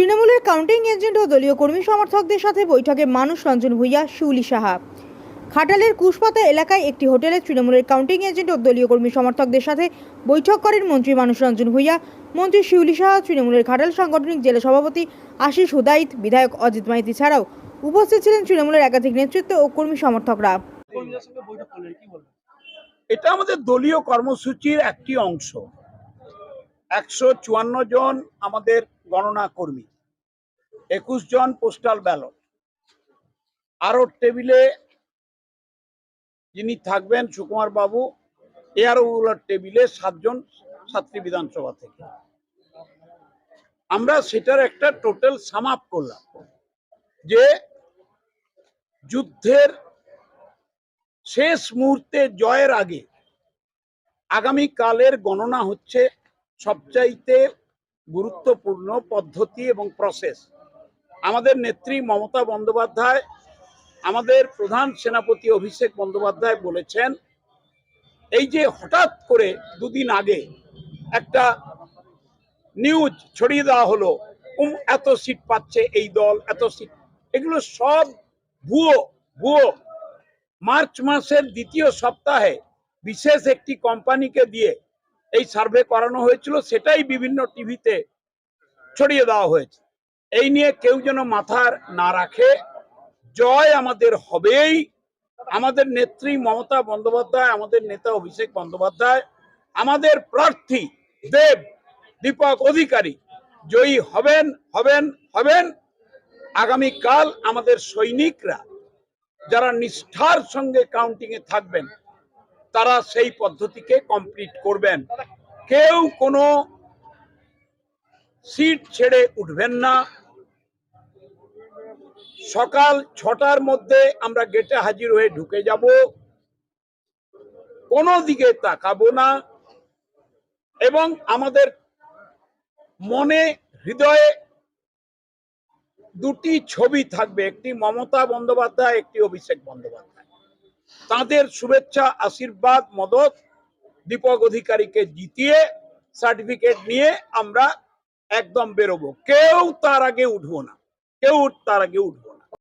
তৃণমূলের counting agent ও দলীয় কর্মী সমর্থকদের সাথে বৈঠকে মানুষ রঞ্জন ভূঁইয়া শিউলি সাহা। খাটালের কুশপাতা এলাকায় একটি হোটেলে তৃণমূলের কাউন্টিং এজেন্ট ও দলীয় কর্মী সমর্থকদের সাথে বৈঠক করেন মন্ত্রী মানুষ রঞ্জন ভূঁইয়া। মন্ত্রী শিউলি সাহা, তৃণমূলের খাটাল সাংগঠনিক জেলা সভাপতি আশিস হুদাইত বিধায়ক অজিত মাইতি ছাড়াও উপস্থিত ছিলেন তৃণমূলের একাধিক নেতৃত্ব ও কর্মী সমর্থকরা। এটা আমাদের দলীয় কর্মসূচির একটি অংশ। একশো চুয়ান্ন জন আমাদের গণনা কর্মী, একুশ জন পোস্টাল ব্যালট আরও টেবিলে যিনি থাকবেন, সুকুমার বাবু এয়ারওগুলার টেবিলে সাতজন ছাত্রী বিধানসভা থেকে। আমরা সেটার একটা টোটাল সাম আপ করলাম যে যুদ্ধের শেষ মুহূর্তে জয়ের আগে আগামী কালের গণনা হচ্ছে সবচাইতে গুরুত্বপূর্ণ পদ্ধতি এবং প্রসেস আমাদের নেত্রী মমতা বন্দ্যোপাধ্যায় আমাদের প্রধান সেনাপতি অভিষেক বন্দ্যোপাধ্যায় বলেছেন এই যে হঠাৎ করে দুদিন আগে একটা নিউজ ছড়িয়ে দেওয়া হলো উম, এত সিট পাচ্ছে এই দল এত সিট এগুলো সব ভুয়ো ভুয়ো। মার্চ মাসের দ্বিতীয় সপ্তাহে বিশেষ একটি কোম্পানিকে দিয়ে এই সার্ভে করানো হয়েছিল, সেটাই বিভিন্ন টিভিতে ছড়িয়ে দেওয়া হয়েছে। এই নিয়ে কেউ যেন মাথার না রাখে, জয় আমাদের হবেই। আমাদের নেত্রী মমতা বন্দ্যোপাধ্যায়, আমাদের নেতা অভিষেক বন্দ্যোপাধ্যায়, আমাদের প্রার্থী দেব, দীপক অধিকারী, জয়ী হবেন হবেন হবেন। আগামীকাল আমাদের সৈনিকরা যারা নিষ্ঠার সঙ্গে কাউন্টিং এ থাকবেন তারা সেই পদ্ধতিকে কমপ্লিট করবেন। কেউ কোনো সিট ছেড়ে উঠবেন না। সকাল ছটার মধ্যে আমরা গেটে হাজির হয়ে ঢুকে যাব। কোনো দিকে তাকাবো না। এবং আমাদের মনে, হৃদয়ে দুটি ছবি থাকবে। একটি মমতা বন্দ্যোপাধ্যায়, একটি অভিষেক বন্দ্যোপাধ্যায়। তাদের শুভেচ্ছা, আশীর্বাদ, মদত দীপক অধিকারীকে জিতিয়ে সার্টিফিকেট নিয়ে আমরা একদম বেরোবো। কেউ তার আগে উঠবো না। কেউ তার আগে উঠবো না।